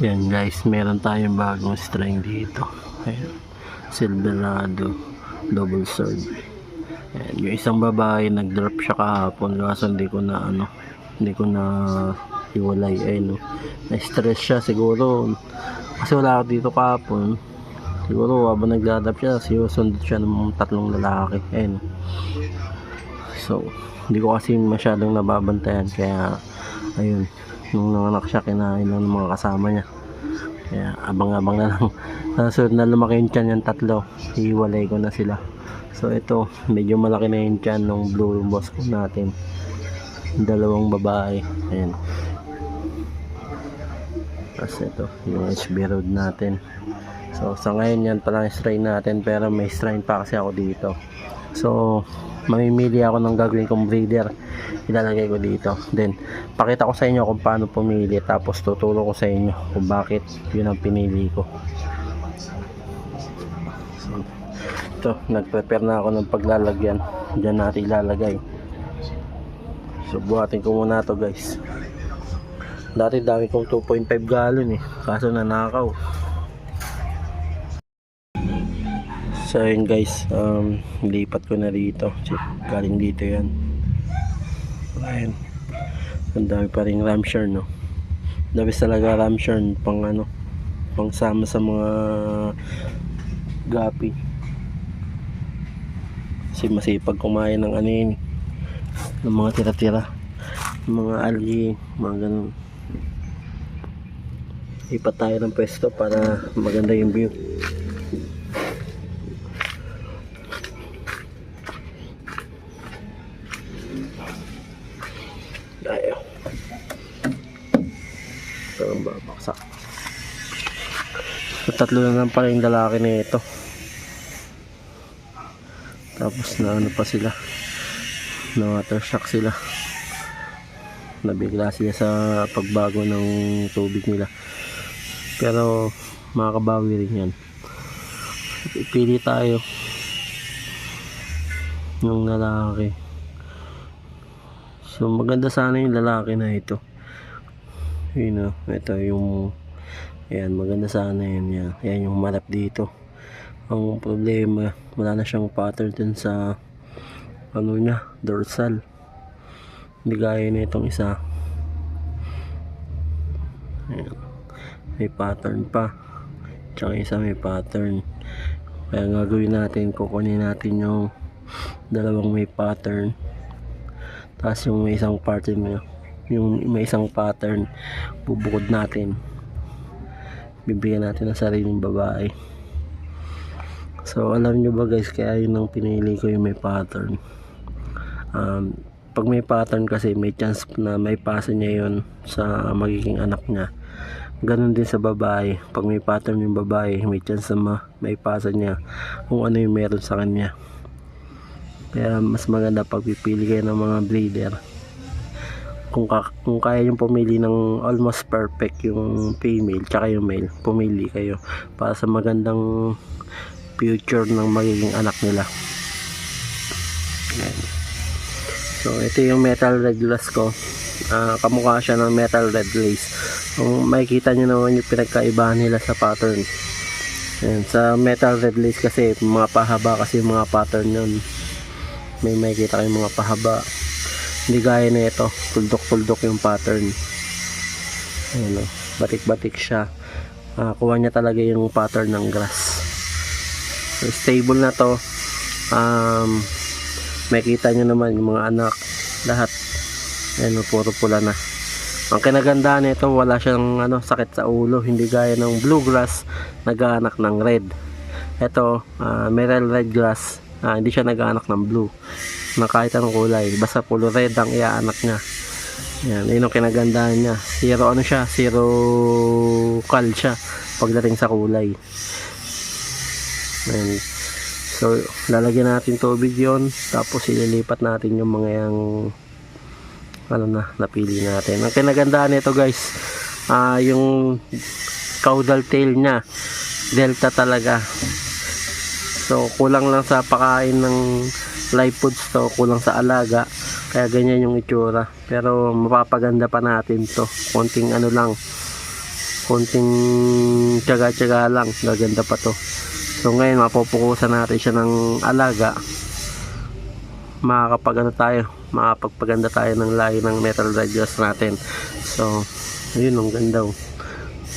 Yan guys, meron tayong bagong strain dito. Ayan. Silverado double sword. Ayan. Yung isang babae nag-drop siya kahapon kaso hindi ko na ano, hindi ko na iwalay. Ayun, no. Na-stress siya siguro. Kasi wala ako dito kahapon. Siguro habang nagdadap siya, sinusundot siya ng tatlong lalaki. Ayun. So, hindi ko kasi masyadong nababantayan kaya ayun, nung nanganak siya kinain ng mga kasama niya. Kaya abang-abang na lang. Sa sunod na lumaki yung tiyan yung tatlo, hiwalay ko na sila. So ito, medyo malaki na yung tiyan ng blue boss ko natin. Yung Dalawang babae. Ayan. Tapos ito, yung HB road natin. So sa ngayon yan pala yung strain natin pero may strain pa kasi ako dito. So mamimili ako ng gagawin kong breeder ilalagay ko dito. Then pakita ko sa inyo kung paano pumili tapos tuturo ko sa inyo kung bakit yun ang pinili ko. Ito nag-prepare na ako ng paglalagyan. Dyan natin ilalagay. So buhatin ko muna to guys. Dati dami kong 2.5 gallon eh. Kaso nanakaw. So yun guys, um, lipat ko na dito. Galing dito yan. Ayan. Ang dami pa rin ramshare no. Dami talaga ramshare pang ano, pang sama sa mga gapi. Kasi masipag kumain ng ano ng mga tira-tira. Mga algae, mga ganun. Ipat tayo ng pwesto para maganda yung view. Tayo. Ito ang babaksak. So, tatlo na lang pala yung lalaki na ito. Tapos na ano pa sila. Na water shock sila. Nabigla sila sa pagbago ng tubig nila. Pero makakabawi rin yan. Pili tayo. Yung lalaki. So maganda sana yung lalaki na ito. Yun o, ito yung Ayan, maganda sana yun. Yan, yan yung marap dito. Ang problema, wala na siyang pattern dun sa ano niya, dorsal. Hindi gaya na itong isa. Ayan. May pattern pa. Tsaka isa may pattern. Kaya nga natin, kukunin natin yung dalawang may pattern. Tapos yung may isang pattern yung may isang pattern, bubukod natin. Bibigyan natin ng sariling babae. So, alam nyo ba guys, kaya yun ang pinili ko yung may pattern. Um, pag may pattern kasi, may chance na may pasa niya yun sa magiging anak niya. Ganon din sa babae. Pag may pattern yung babae, may chance na ma- may pasa niya kung ano yung meron sa kanya. Kaya mas maganda pag pipili kayo ng mga breeder. Kung, ka- kung kaya yung pumili ng almost perfect yung female tsaka yung male, pumili kayo para sa magandang future ng magiging anak nila. So ito yung metal red glass ko. Ah, kamukha siya ng metal red lace. Kung makikita nyo naman yung pinagkaibahan nila sa pattern. Ayan, sa metal red lace kasi mga pahaba kasi yung mga pattern yun may makikita kayong mga pahaba hindi gaya na ito. Tuldok-tuldok yung pattern. Ayun o. Batik-batik siya. Ah, kuha niya talaga yung pattern ng grass. So, stable na to. Um, makikita nyo naman yung mga anak. Lahat. Ayun o puro pula na. Ang kinagandaan nito wala siyang ano, sakit sa ulo. Hindi gaya ng bluegrass nag-aanak ng red. Ito uh, meral red grass. Ah, hindi siya nag-aanak ng blue na kahit anong kulay basta puro red ang iaanak niya. Yan, yun ang kinagandahan niya. Zero ano siya, zero cal siya pagdating sa kulay. Ayan. so lalagyan natin tubig yon tapos ililipat natin yung mga yung ano na, napili natin. Ang kinagandahan nito guys ah yung caudal tail niya delta talaga. So kulang lang sa pakain ng live foods to, kulang sa alaga. Kaya ganyan yung itsura. Pero mapapaganda pa natin to. Konting ano lang. konting tiyaga-tiyaga lang gaganda pa to so ngayon mapupukusan natin siya ng alaga makakapag ano tayo makakapagpaganda tayo ng lahi ng metal radius natin so ayun ang ganda oh.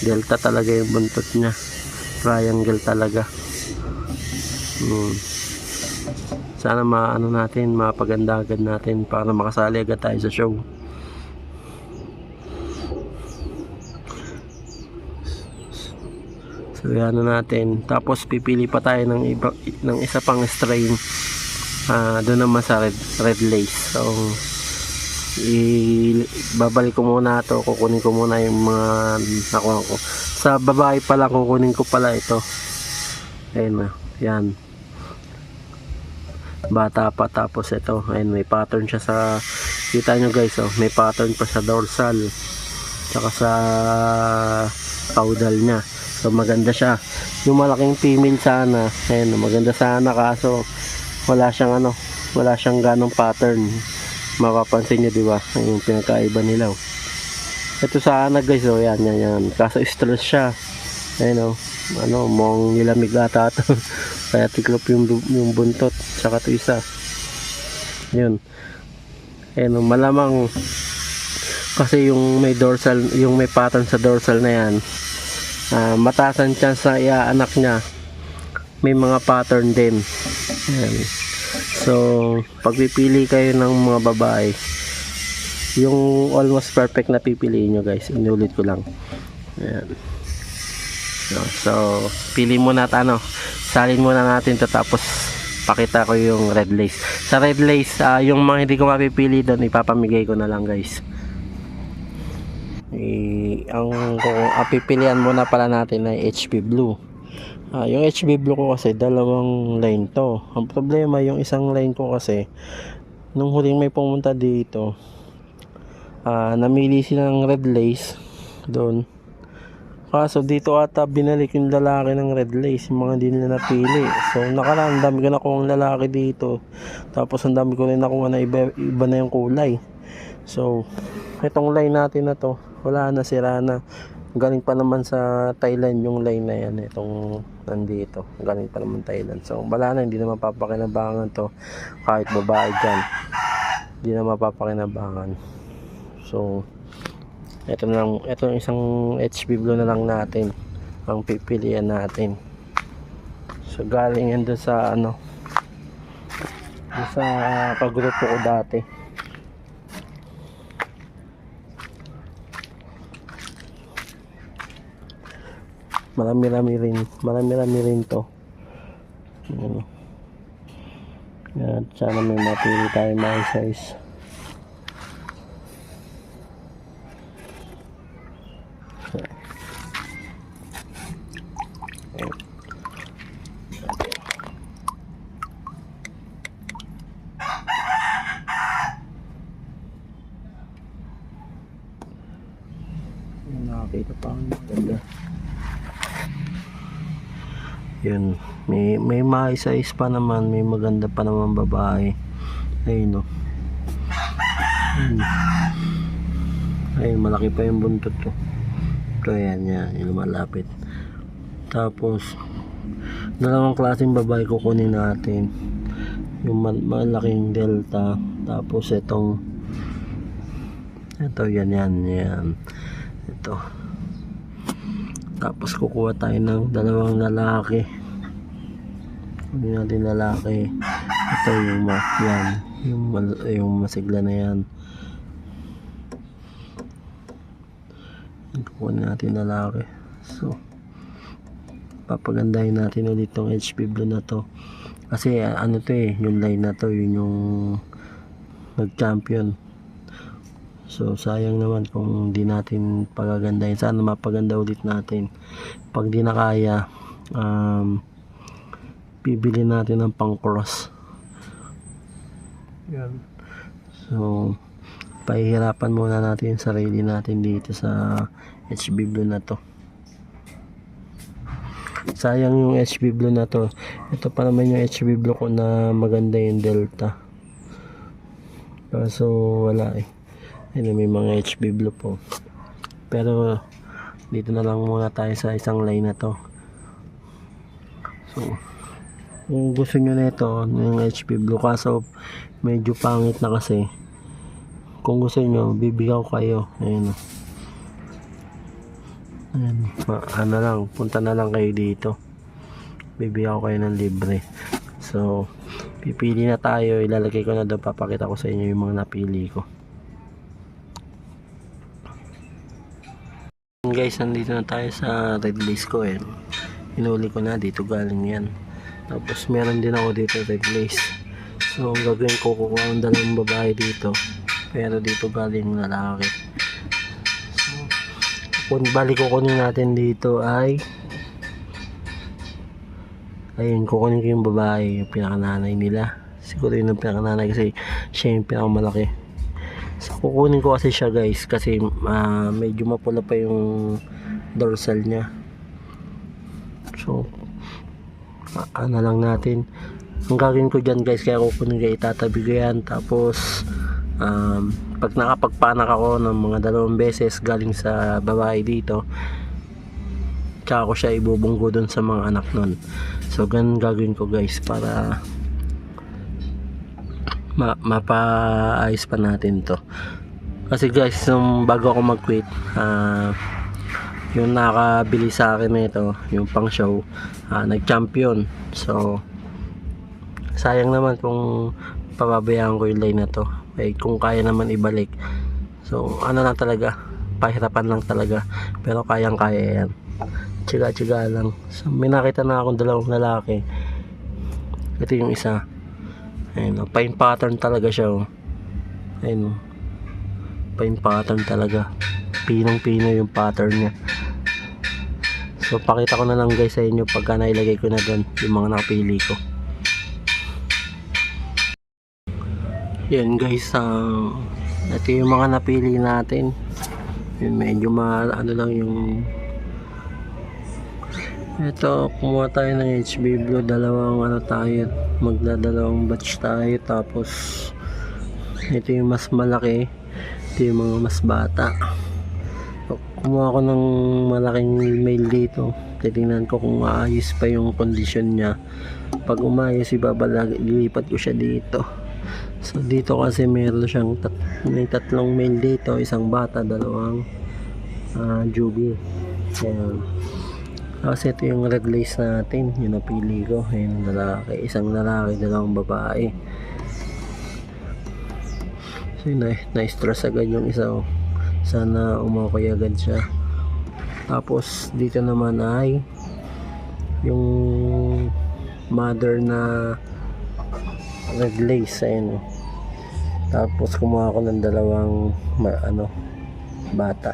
delta talaga yung buntot niya triangle talaga hmm. Sana maano natin mapaganda agad natin para makasali agad tayo sa show So na natin. Tapos pipili pa tayo ng iba ng isa pang strain. Ah, doon naman sa red red lace. So i babalik ko muna to kukunin ko muna yung mga nakuha ko sa babae pala kukunin ko pala ito ayun na yan bata pa tapos ito ayun may pattern siya sa kita nyo guys oh may pattern pa sa dorsal tsaka sa caudal niya. So maganda siya. Yung malaking female sana ayun maganda sana kaso wala siyang ano wala siyang ganong pattern. Mapapansin nyo di ba? Yung pinakaiba nila oh. ito sana guys oh yan yan yan. Kaso stress siya. Ayun oh ano mong nilamig ata to kaya tiklop yung, yung buntot tsaka to isa. Yun. Ayun malamang kasi yung may dorsal yung may pattern sa dorsal na yan ah, mataas ang chance sa iaanak niya. May mga pattern din. Ayan. so pagpipili kayo ng mga babae yung almost perfect na pipiliin nyo guys. Inulit ko lang. Ayan. So, so pili muna at ano salin muna natin to tapos pakita ko yung red lace sa red lace ah, yung mga hindi ko mapipili doon ipapamigay ko na lang guys eh, ang kung ang pipilian muna pala natin ay HP Blue. Ah, yung HB Blue ko kasi dalawang line to. Ang problema yung isang line ko kasi nung huling may pumunta dito ah, namili sila ng red lace doon. Kaso dito ata binalik yung lalaki ng red lace, yung mga hindi nila napili. So nakaraan, dami ko nakuha lalaki dito. Tapos ang dami ko rin nakuha na iba, iba na yung kulay. So, itong line natin na to, wala na, sira na. Galing pa naman sa Thailand yung line na yan, itong nandito. Galing pa naman Thailand. So, wala na, hindi na mapapakinabangan to kahit babae dyan. Hindi na mapapakinabangan. So, ito na lang, ito isang HB Blue na lang natin ang pipilian natin. So, galing yan doon sa ano, sa kagrupo ko dati. marami-rami rin marami-rami rin to Ayan. Yan, sana may mapili tayo mga size ganda yun. May may maisa-is pa naman may maganda pa naman babae. Ayun no? Ayun. malaki pa yung buntot ko ito yan yan yung lumalapit. Tapos dalawang klaseng babae kukunin natin. Yung mal- malaking delta. Tapos itong ito yan yan yan. Ito tapos kukuha tayo ng dalawang lalaki. Kunin natin lalaki ito yung ma yan yung, yung masigla na yan. Kukunin natin lalaki. So papagandahin natin ulit tong HP blue na to. Kasi ano to eh yung line na to yun yung nag champion So sayang naman kung di natin pagagandahin. Sana mapaganda ulit natin. Pag di na kaya, um, bibili natin ng pang cross. Yan. So, pahihirapan muna natin yung sarili natin dito sa HB Blue na to. Sayang yung HB Blue na to. Ito pa naman yung HB Blue ko na maganda yung Delta. Kaso wala eh. Ayun, may mga HB blue po. Pero dito na lang muna tayo sa isang line na to so kung gusto nyo na ito yung HP Blue kaso medyo pangit na kasi kung gusto nyo bibigyan ko kayo ayun. Ayan, ma- ano lang, punta na lang kayo dito. Bibigyan ko kayo ng libre. So, pipili na tayo, ilalagay ko na doon, papakita ko sa inyo yung mga napili ko. Guys, nandito na tayo sa red lace ko eh. Hinuli ko na, dito galing yan. Tapos meron din ako dito red lace. So, ang gagawin ko, kukuha ang dalawang babae dito. Pero dito galing lalaki. kung balik kukunin natin dito ay ayun kukunin ko yung babae yung pinakananay nila siguro yun ang pinakananay kasi siya yung pinakamalaki so kukunin ko kasi siya guys kasi ah, medyo mapula pa yung dorsal niya. So ah, ano lang natin. Ang gagawin ko dyan guys kaya kukunin ko itatabi ko yan. Tapos um, pag nakapagpanak ako ng mga dalawang beses galing sa babae dito tsaka ko siya ibubunggo dun sa mga anak nun. So ganun gagawin ko guys para ma mapaayos pa natin to. Kasi guys nung bago ako mag quit ah yung nakabili sa akin nito yung pang show ah, nag champion so sayang naman kung pababayaan ko yung line na to. Eh, kung kaya naman ibalik. So ano lang talaga pahirapan lang talaga. Pero kayang kaya yan. Tsiga tsiga lang. So, may nakita na akong dalawang lalaki. Ito yung isa ayun oh, pine pattern talaga siya oh. ayun oh. pine pattern talaga pinong pino yung pattern niya so pakita ko na lang guys sa inyo pagka nailagay ko na doon yung mga napili ko Yan guys, ah, ito yung mga napili natin. Yun, medyo ma, ano lang yung ito, kumuha tayo ng HB Blue, dalawang ano tayo, magdadalawang batch tayo, tapos ito yung mas malaki, ito yung mga mas bata. So, kumuha ko ng malaking mail dito, titingnan ko kung maayos pa yung condition niya. Pag umayos, ibabalag, lilipat ko siya dito. So dito kasi meron siyang tat may tatlong male dito, isang bata, dalawang uh, jubi. Ayan. Kasi ito yung red lace natin, yung napili ko. Ayan, lalaki, isang lalaki, dalawang babae. So yun, na, na-stress agad yung isa. Oh. Sana umakoy agad siya. Tapos dito naman ay yung mother na red lace ayun oh. tapos kumuha ako ng dalawang ano bata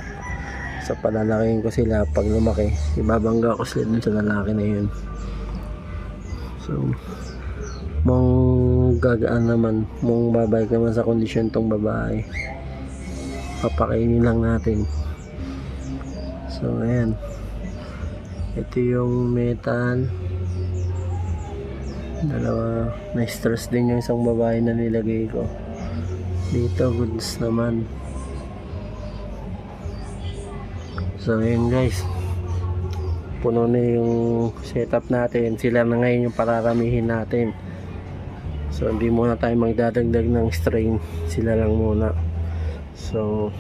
so palalakihin ko sila pag lumaki ibabangga ko sila dun sa lalaki na yun. So mong gagaan naman mong babalik naman sa kondisyon tong babae. Papakainin lang natin. So ayan. Ito yung metal. Dalawa. Na stress din yung isang babae na nilagay ko. Dito goods naman so yun guys. Puno na yung setup natin. Sila na ngayon yung pararamihin natin. So hindi muna tayo magdadagdag ng strain. Sila lang muna. So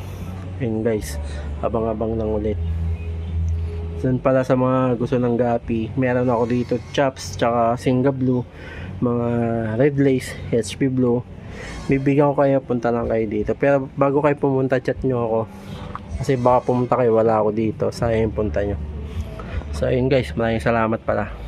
yun guys. Abang abang lang ulit. Then pala sa mga gusto ng gapi, meron ako dito chops, tsaka singa blue, mga red lace, HP blue. Bibigyan ko kayo, punta lang kayo dito. Pero bago kayo pumunta, chat nyo ako. Kasi baka pumunta kayo, wala ako dito. Sayang yung punta nyo. So ayun guys, maraming salamat pala.